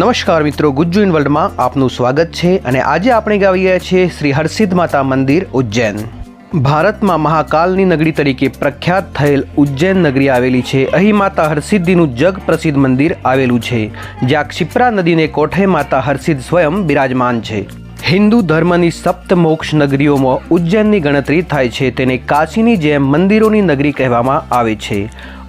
નમસ્કાર મિત્રો, ગુજ્જુ ઇન વર્લ્ડમાં આપનું સ્વાગત છે અને આજે આપણે ગાવી રહ્યા છીએ શ્રી હરસિદ્ધ માતા મંદિર ઉજ્જૈન. ભારતમાં મહાકાલની નગરી તરીકે પ્રખ્યાત થયેલ ઉજ્જૈન નગરી આવેલી છે. અહીં માતા હરસિદ્ધિનું જગ પ્રસિદ્ધ મંદિર આવેલું છે, જ્યાં ક્ષિપ્રા નદીને કોઠે માતા હરસિદ્ધ સ્વયં બિરાજમાન છે. હિન્દુ ધર્મની સપ્ત મોક્ષ નગરીઓમાં ઉજ્જૈનની ગણતરી થાય છે, તેને કાશીની જેમ મંદિરોની નગરી કહેવામાં આવે છે.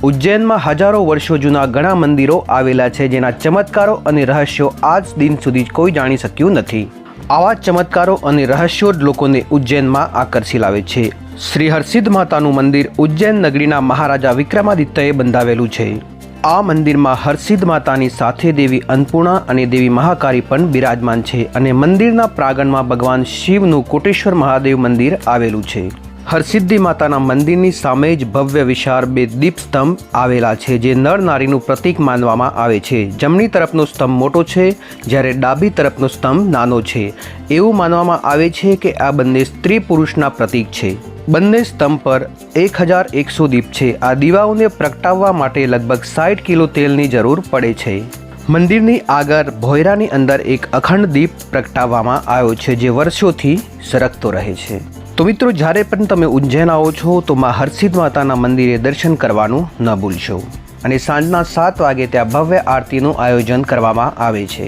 ઉજ્જૈનમાં હજારો વર્ષો જૂના ઘણા મંદિરો આવેલા છે જેના ચમત્કારો અને રહસ્યો આજ દિન સુધી કોઈ જાણી શક્યું નથી. આવા ચમત્કારો અને રહસ્યો જ લોકોને ઉજ્જૈનમાં આકર્ષી લાવે છે. શ્રી હરસિદ્ધ માતાનું મંદિર ઉજ્જૈન નગરીના મહારાજા વિક્રમાદિત્યએ બંધાવેલું છે. આ મંદિરમાં હરસિદ્ધ માતાની સાથે દેવી અન્નપૂર્ણા અને દેવી મહાકાળી પણ બિરાજમાન છે અને મંદિરના પ્રાંગણમાં ભગવાન શિવનું કોટેશ્વર મહાદેવ મંદિર આવેલું છે. હરસિદ્ધિ માતાના મંદિરની સામે જ ભવ્ય વિશાળ બે દીપસ્તંભ આવેલા છે, જે નર નારીનું પ્રતીક માનવામાં આવે છે. જમણી તરફનો સ્તંભ મોટો છે, જ્યારે ડાબી તરફનો સ્તંભ નાનો છે. એવું માનવામાં આવે છે કે આ બંને સ્ત્રી પુરુષના પ્રતીક છે. બંને સ્તંભ પર એક હજાર એકસો દીપ છે. આ દીવાઓને પ્રગટાવવા માટે લગભગ સાઠ કિલો તેલની જરૂર પડે છે. મંદિરની આગળ ભોયરાની અંદર એક અખંડ દીપ પ્રગટાવવામાં આવ્યો છે, જે વર્ષોથી સરકતો રહે છે. તો મિત્રો, જ્યારે પણ તમે ઉજ્જૈન આવો છો, તો માં હરસિદ્ધ માતાના મંદિરે દર્શન કરવાનું ન ભૂલશો. અને સાંજના સાત વાગે ત્યાં ભવ્ય આરતીનું આયોજન કરવામાં આવે છે.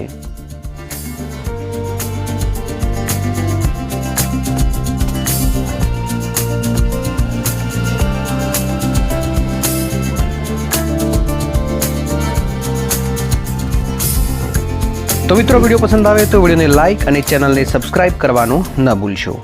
તો મિત્રો, વીડિયો પસંદ આવે તો વિડીયોને લાઇક અને ચેનલને સબસ્ક્રાઇબ કરવાનું ન ભૂલશો.